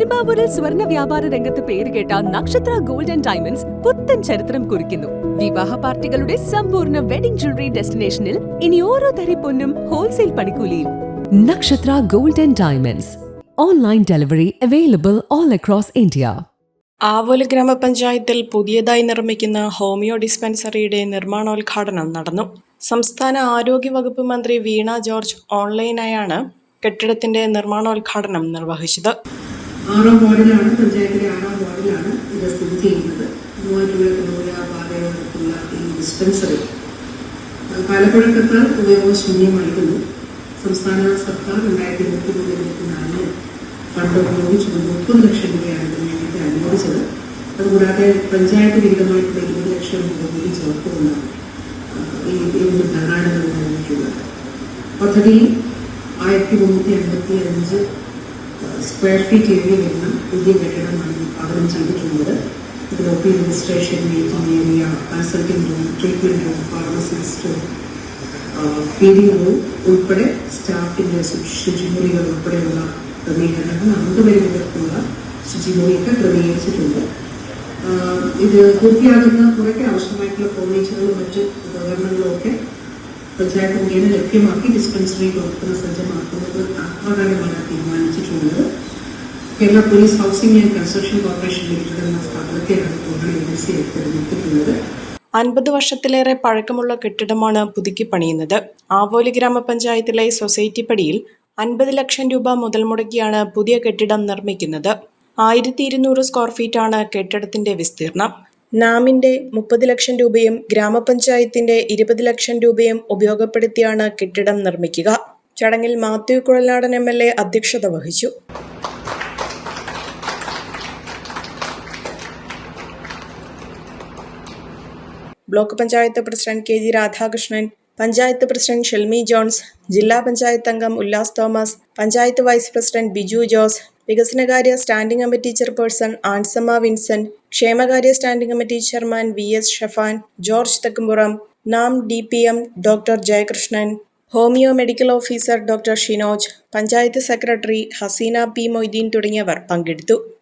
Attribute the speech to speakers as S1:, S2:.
S1: പെരുമ്പാവൂരിൽ സ്വർണ വ്യാപാര രംഗത്ത് പേരുകേട്ട നക്ഷത്ര ഗോൾഡ് ആൻഡ് ഡയമണ്ട്സ് പുത്തൻ ചരിത്രം കുറിക്കുന്നു. വിവാഹ പാർട്ടികളുടെ സമ്പൂർണ വെഡിംഗ് ജ്വല്ലറി ഡെസ്റ്റിനേഷനിൽ ഇനി ഓരോ തരി പൊന്നും ഹോൾസെയിൽ പണിക്കൂലിയിൽ. Nakshatra gold and diamonds. Online delivery available all across India.
S2: Avoly ഗ്രാമപഞ്ചായത്തിൽ പുതിയതായി നിർമ്മിക്കുന്ന ഹോമിയോ ഡിസ്പെൻസറിയുടെ നിർമ്മാണോദ്ഘാടനം നടന്നു. സംസ്ഥാന ആരോഗ്യ വകുപ്പ് മന്ത്രി വീണ ജോർജ് ഓൺലൈനായാണ് കെട്ടിടത്തിന്റെ നിർമ്മാണോദ്ഘാടനം നിർവഹിച്ചത്.
S3: ആറാം വാർഡിലാണ് പഞ്ചായത്തിലെ ആറാം വാർഡിലാണ് ഇത് സ്ഥിതി ചെയ്യുന്നത്. മൂവാറ്റുപുഴ കണ്ണൂര പാതയോടൊപ്പമുള്ള ഈ ഡിസ്പെൻസറി കാലപ്പഴക്കത്താൽ ഉപയോഗശൂന്യമായിരുന്നു സംസ്ഥാന സർക്കാർ രണ്ടായിരത്തി ഇരുപത്തി മൂന്ന് ഇരുപത്തി നാലിന് ഫണ്ട് ഉപയോഗിച്ചുകൊണ്ട് മുപ്പത് ലക്ഷം രൂപയാണ് ഇതിന് വേണ്ടിയിട്ട് അനുവദിച്ചത്. അതുകൂടാതെ പഞ്ചായത്ത് വിഹിതമായിട്ടുള്ള ഇരുപത് ലക്ഷം രൂപ കൂടി ചേർക്കുന്ന ഈ ഇതിന്റെ ധാരണകൾ നൽകിയിട്ടുള്ളത്. പദ്ധതി ആയിരത്തി മുന്നൂറ്റി അൻപത്തി അഞ്ച് സ്ക്വയർ ഫീറ്റ് ഏരിയ വരുന്ന പുതിയ കെട്ടിടമാണ് ഉദ്ഘാടനം ചെയ്തിട്ടുള്ളത് ഇതിൽ O P registration meeting area consulting room treatment room pharmacist feeding room ഉൾപ്പെടെ സ്റ്റാഫിന്റെ ശുചിമുറികൾ ഉൾപ്പെടെയുള്ള ക്രമീകരണങ്ങൾ അംഗപരിമിതർക്കുള്ള ശുചിമുറിയൊക്കെ ക്രമീകരിച്ചിട്ടുണ്ട്. ഇത് പൂർത്തിയാകുന്ന കുറേ ആവശ്യമായിട്ടുള്ള പഞ്ചായത്ത് മുഖേന ലഭ്യമാക്കി ഡിസ്പെൻസറി പ്രവർത്തന സജ്ജമാക്കുന്നത് അപ്രകാരമാണ് തീരുമാനിച്ചിട്ടുള്ളത് Kerala police housing and construction corporation limited എന്ന സ്ഥാപനത്തെയാണ് കൂടുതൽ ഏജൻസിയായി തിരഞ്ഞെടുത്തിട്ടുള്ളത്
S2: അൻപത് വർഷത്തിലേറെ പഴക്കമുള്ള കെട്ടിടമാണ് പുതുക്കി പണിയുന്നത്. ആവോലി ഗ്രാമപഞ്ചായത്തിലെ സൊസൈറ്റി പടിയിൽ അൻപത് ലക്ഷം രൂപ മുതൽ മുടക്കിയാണ് പുതിയ കെട്ടിടം നിർമ്മിക്കുന്നത്. ആയിരത്തി ഇരുന്നൂറ് സ്ക്വയർ ഫീറ്റാണ് കെട്ടിടത്തിന്റെ വിസ്തീർണം നാമിന്റെ മുപ്പത് ലക്ഷം രൂപയും ഗ്രാമപഞ്ചായത്തിന്റെ ഇരുപത് ലക്ഷം രൂപയും ഉപയോഗപ്പെടുത്തിയാണ് കെട്ടിടം നിർമ്മിക്കുക. ചടങ്ങിൽ Mathew Kuzhalnadan M L A അധ്യക്ഷത വഹിച്ചു. Block panchayat president K G Radhakrishnan panchayat president Shelmi Johns ജില്ലാ പഞ്ചായത്ത് അംഗം ഉല്ലാസ് തോമസ് പഞ്ചായത്ത് വൈസ് പ്രസിഡന്റ് ബിജു ജോസ് വികസനകാര്യ standing committee chairperson Ansamma Vincent ക്ഷേമകാര്യ standing committee chairman V S Shafan George Thekkumpuram നാം D P M doctor Jayakrishnan homeo medical officer doctor Shinoj panchayat secretary Haseena P Moideen തുടങ്ങിയവർ പങ്കെടുത്തു.